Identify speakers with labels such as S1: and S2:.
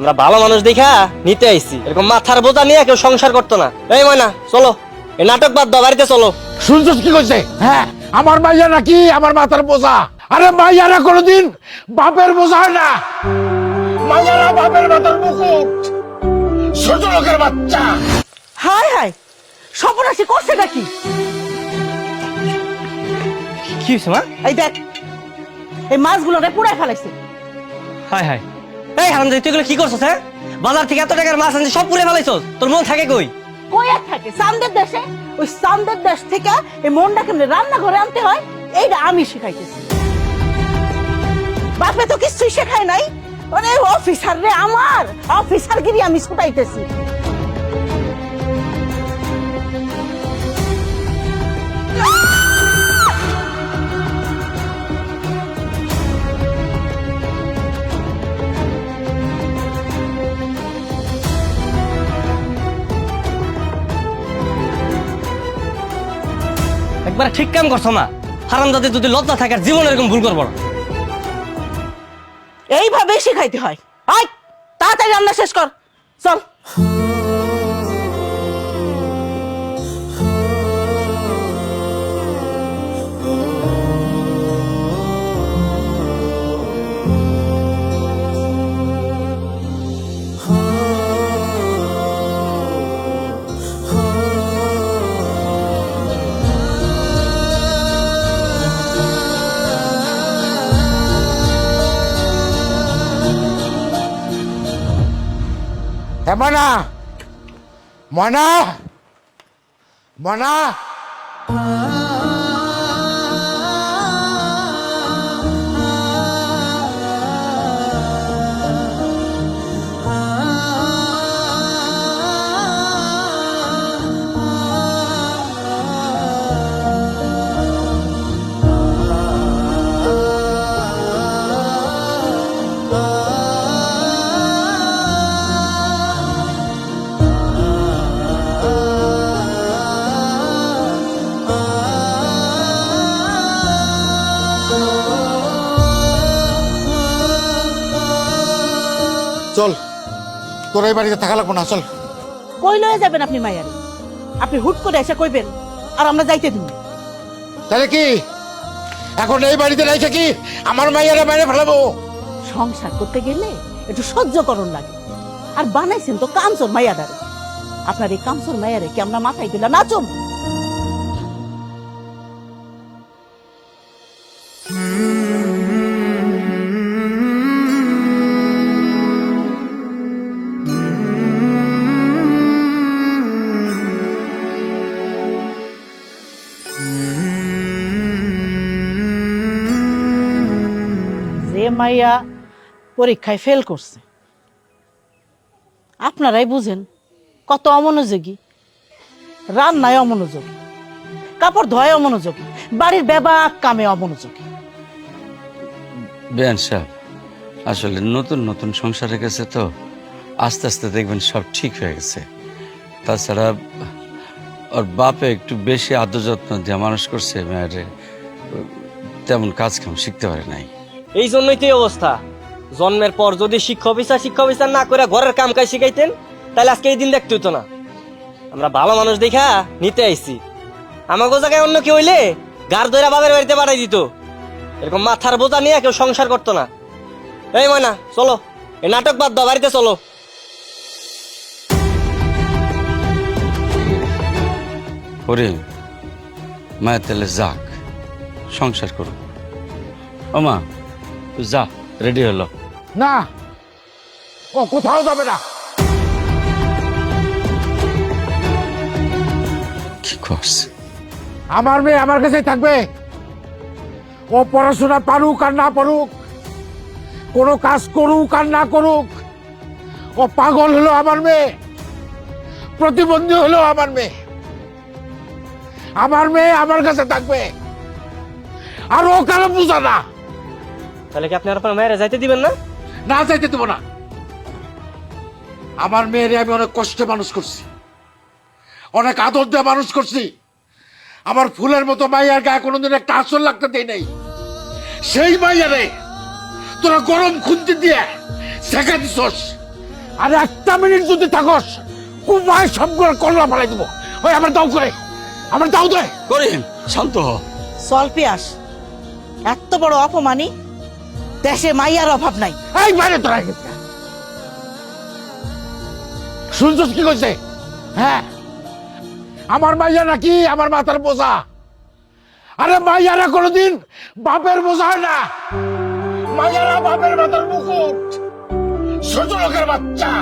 S1: আমরা ভালো মানুষ দেখা নিতে আইছি। এরকম মাথার বোঝা নিয়ে কেউ সংসার করতো না। এই ময়না চলো। এই নাটক বাদ দাও বাড়িতে চলো।
S2: শুনছিস কি কইছে? হ্যাঁ আমার মাইয়া নাকি আমার মাথার বোঝা? আরে মাইয়ারা কোনোদিন বাপের বোঝা হয় না। মাইয়ারা বাপের মাথার মুকুট। ছোট লোকের বাচ্চা।
S3: হায় হায় সর্বনাশী করছে নাকি?
S1: কি হয়েছে মা?
S3: এই দেখ এই মাছগুলোরে পুড়ায় ফেলাইছে।
S1: হাই হাই এই হারাম তুই এগুলো কি করছস হ্যাঁ? বাজার থেকে এত টাকার মাছ আনছিস, সব ফেলাইছস। তোর মন থাকে কই?
S3: থাকে? সামদের দেশে? ওই সামদের দেশ থেকে এই মনটা কেমনে আনতে হয়? এইটা আমি শিখাইতেছি। বাপে তো কিছুই শেখায় নাই। অরে অফিসার রে আমার অফিসার গিরি আমি ছুটাইতেছি।
S1: একবার ঠিক কাম করছ মা। হারাম যাতে যদি লজ্জা থাকার জীবন এরকম ভুল করব না।
S3: এইভাবেই শিখাইতে হয়। তাড়াতাড়ি রান্না শেষ কর। চল।
S2: হ্যাঁ মনা মনা মনা চল। তোর এই বাড়িতে থাকা লাগবো না চল।
S3: কই লয়ে যাবেন আপনি মায়ারে আপনি হুট করে এসে কইবেন আর আমরা যাইতে দিব।
S2: তাহলে কি? এখন এই বাড়িতে রেখে কি? আমার মাইয়ারা বাইরে ফেলাবো।
S3: সংসার করতে গেলে একটু সহ্য করণ লাগে। আর বানাইছেন তো কাঞ্চন মায়াদারে আপনার এই কাঞ্চন মায়ারে কি আমরা মাথায় দিলা নাচুন যে মাইয়া পরীক্ষায় ফেল করছে। আপনারাই বুঝেন কত অমনোযোগী। রান্নায় অমনোযোগী, কাপড় ধোয় অমনোযোগী, বাড়ির ব্যাবাক কামে অমনোযোগী।
S4: বেয়ান সাহেব, আসলে নতুন নতুন সংসারে গেছে তো, আস্তে আস্তে দেখবেন সব ঠিক হয়ে গেছে। তাছাড়া ওর বাপে একটু বেশি আদর যত্ন দিয়ে মানুষ করছে, মেয়েরে তেমন কাজ কাম শিখতে পারে নাই।
S1: এই জন্যই তো এই অবস্থা। জন্মের পর যদি শিক্ষা অফিসার শিক্ষা অফিসার না করে ঘরের কাম কাজ শিখাইতেন, তাহলে আজকে এই দিন দেখতে হতো না। আমরা ভালো মানুষ দেখা নিতে আইছি। আমাকে জায়গায় অন্য কেউ হইলে গার দইরা বাবের বাড়িতে পাঠাই দিত। এরকম মাথার বোঝা নিয়ে কেউ সংসার করতো না। এই ময়না, চলো। এই নাটক বাদ দাও, বাড়িতে চলো।
S4: করিম মায়ের যাক। সংসার করুক ও মা যা রেডি হলো।
S2: না ও কোথাও যাবে না।
S4: কি করছে?
S2: আমার মেয়ে আমার কাছেই থাকবে। ও পড়াশোনা পারুক আর না পারুক কোনো কাজ করুক আর না করুক ও পাগল হলো আমার মেয়ে প্রতিবন্ধী হলো আমার মেয়ে। আমার মেয়ে আমার কাছে থাকবে আর ও কারও বুঝা না।
S1: তাহলে কি আপনি আর আপনার মায়েরা যাইতে দিবেন না?
S2: না যাইতে দেবো না। আমার মেয়েরে আমি অনেক কষ্টে মানুষ করছি। অনেক আদর দিয়ে মানুষ করছি। আমার ফুলের মতো মাইয়ার গায়ে কোনোদিন একটা আসর লাগতে দেয় নাই। সেই মাইয়ারে তোরা গরম খুন্তি দিয়ে শেখা দিছস। আর একটা মিনিট যদি থাকস কুমায় সবগুলো কল্লা ফেলাই দেবো। ওই আমার দাও করে আমার দাও দে।
S4: করিম শান্ত হ।
S3: চল পিয়াস এত বড় অপমানি দেশে মাইয়ার অভাব নাই।
S2: এই বাইরে তোরা শুনছস কি কইছে? হ্যাঁ। আমার মাইয়া নাকি আমার মাথার বোঝা। আরে মাইয়ারা কোনোদিন বাপের বোঝা হয় না। মাইয়ারা বাপের মাথার মুকুট। ছোট লোকের বাচ্চা।